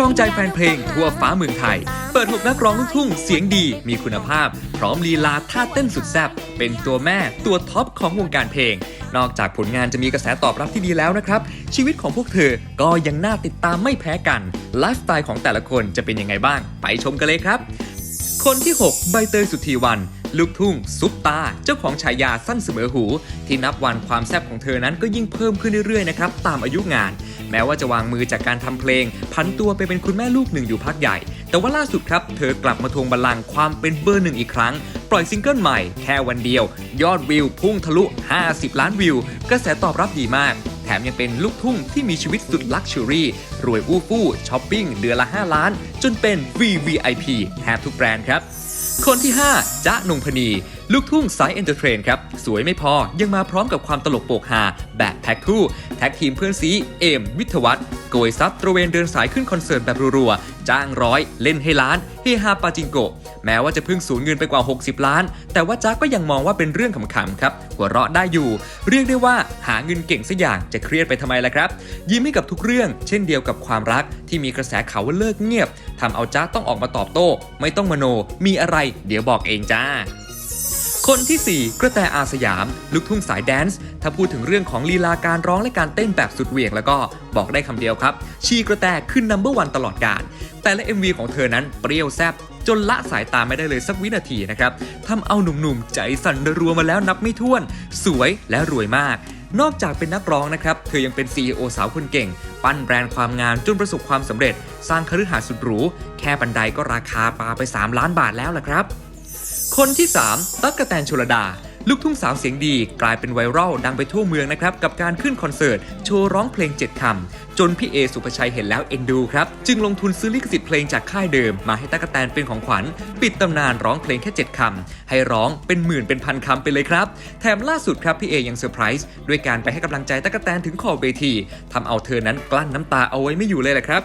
รองใจแฟนเพลงทั่วฟ้าเมืองไทย เปิด6นักร้องลูกทุ่งเสียงดีมีคุณภาพ พร้อมลีลาท่าเต้นสุดแซ่บเป็นตัวแม่ตัวท็อปของวงการเพลง นอกจากผลงานจะมีกระแสตอบรับที่ดีแล้วนะครับ ชีวิตของพวกเธอก็ยังน่าติดตามไม่แพ้กันไลฟ์สไตล์ของแต่ละคนจะเป็นยังไงบ้าง ไปชมกันเลยครับ คนที่ 6 ใบเตยสุธีวัน ลูกทุ่ง ซุปตา เจ้าของฉายาสั้นเสมอหู ที่นับวันความแซ่บของเธอนั้นก็ยิ่งเพิ่มขึ้นเรื่อยๆนะครับตามอายุงาน แม้ว่าจะวางมือจากการทำเพลง พันตัวไปเป็นคุณแม่ลูกหนึ่งอยู่พักใหญ่ แต่ว่าล่าสุดครับเธอกลับมาทวงบัลลังก์ความเป็นเบอร์หนึ่งอีกครั้ง ปล่อยซิงเกิลใหม่แค่วันเดียว ยอดวิวพุ่งทะลุ 50 ล้านวิว กระแสตอบรับดีมากแถมยังเป็นลูกทุ่งที่มีชีวิตสุดลักชัวรี่ รวยอู้ฟู่ช้อปปิ้งเดือนละ 5 ล้าน จนเป็น VVIP แทบทุกแบรนด์ครับ คนที่ 5จ๊ะนงพนี ลูกทุ่งสายเอนเตอร์เทรนครับ สวยไม่พอยังมาพร้อมกับความตลกโปกฮาแบบแพ็คคู่ แท็กทีมเพื่อนซีเอมวิทวัฒน์โกยซับตระเวนเดินสายขึ้นคอนเสิร์ตแบบรัวๆ จ้างร้อย เล่นให้ล้านเฮฮาปาจิงโกะแม้ว่าจะเพิ่งสูญเงินไปกว่า 60 ล้าน แต่ว่าจ๊ะก็ยังมองว่าเป็นเรื่องขำๆครับหัวเราะได้อยู่ เรียกได้ว่า หาเงินเก่งสักอย่างจะเครียดไปทำไมล่ะครับ ยิ้มให้กับทุกเรื่อง เช่นเดียวกับความรักที่มีกระแสข่าวว่าเลิกเงียบทำเอาจ๊ะต้องออกมาตอบโต้ ไม่ต้องมโน มีอะไร เดี๋ยวบอกเองจ้าคนทีสี่ 4 กระแตอาสยาม ลูกทุ่งสายแดนซ์ ถ้าพูดถึงเรื่องของลีลาการร้องและการเต้นแบบสุดเหวี่ยงแล้วก็บอกได้คำเดียวครับ ชีกระแตขึ้นนัมเบอร์วันตลอดกาลแต่ละ MV ของเธอนั้นเปรี้ยวแซ่บจนละสายตาไม่ได้เลยสักวินาทีนะครับทำเอาหนุ่มๆ ใจสั่นรัวมาแล้วนับไม่ถ้วน สวยและรวยมาก นอกจากเป็นนักร้องนะครับ เธอยังเป็น CEO สาวคนเก่ง ปั้นแบรนด์ความงามจนประสบความสำเร็จ สร้างคฤหาสน์สุดหรู แค่บันไดก็ราคาปาไป 3 ล้านบาทแล้วล่ะครับ คนที่ 3 ตั๊กกะแตนชลดา ลูกทุ่งสาวเสียงดีกลายเป็นไวรัลดังไปทั่วเมืองนะครับ กับการขึ้นคอนเสิร์ต โชว์ร้องเพลง 7คำจนพี่เอสุภชัยเห็นแล้วเอ็นดูครับ จึงลงทุนซื้อลิขสิทธิ์เพลงจากค่ายเดิม มาให้ตั๊กแตนเป็นของขวัญ ปิดตำนานร้องเพลงแค่ 7คำให้ร้องเป็นหมื่นเป็นพันคำไปเลยครับ แถมล่าสุดครับพี่เอยังเซอร์ไพรส์ด้วยการไปให้กำลังใจตั๊กแตนถึงขอบเวทีทำเอาเธอนั้นกลั้นน้ำตาเอาไว้ไม่อยู่เลยแหละครับ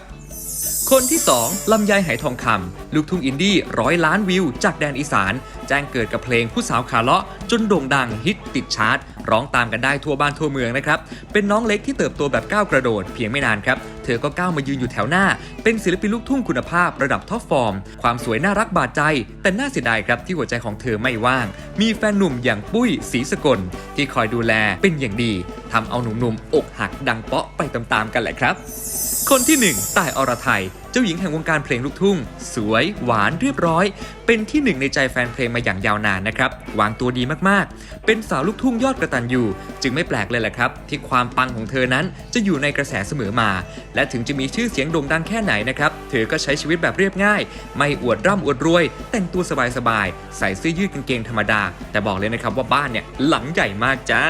คนที่ 2ลำไยไหทองคำลูกทุ่งอินดี้ร้อยล้านวิว จากแดนอีสาน แจ้งเกิดกับเพลงผู้สาวขาเลาะ จนโด่งดังฮิตติดชาร์ตร้องตามกันได้ทั่วบ้านทั่วเมืองนะครับ เป็นน้องเล็กที่เติบโตแบบก้าวกระโดดเพียงไม่นานครับ เธอก็ก้าวมายืนอยู่แถวหน้า เป็นศิลปินลูกทุ่งคุณภาพระดับท็อปฟอร์ม ความสวยน่ารักบาดใจ แต่น่าเสียดายครับที่หัวใจของเธอไม่ว่าง มีแฟนหนุ่มอย่างปุ้ยศรีสกลที่คอยดูแลเป็นอย่างดีทำเอาหนุ่มๆอกหักดังเปาะไปตามๆกันแหละครับ คนที่ 1ต่ายอรไทย เจ้าหญิงแห่งวงการเพลงลูกทุ่ง สวย หวานเรียบร้อย เป็นที่หนึ่งในใจแฟนเพลงมาอย่างยาวนานนะครับ วางตัวดีมากๆ เป็นสาวลูกทุ่งยอดกระตันยูจึงไม่แปลกเลยแหละครับ ที่ความปังของเธอนั้นจะอยู่ในกระแสเสมอมา และถึงจะมีชื่อเสียงโด่งดังแค่ไหนนะครับ เธอก็ใช้ชีวิตแบบเรียบง่าย ไม่อวดร่ำอวดรวย แต่งตัวสบายๆใส่เสื้อยืดกางเกงธรรมดา แต่บอกเลยนะครับว่าบ้านเนี่ยหลังใหญ่มากจ้า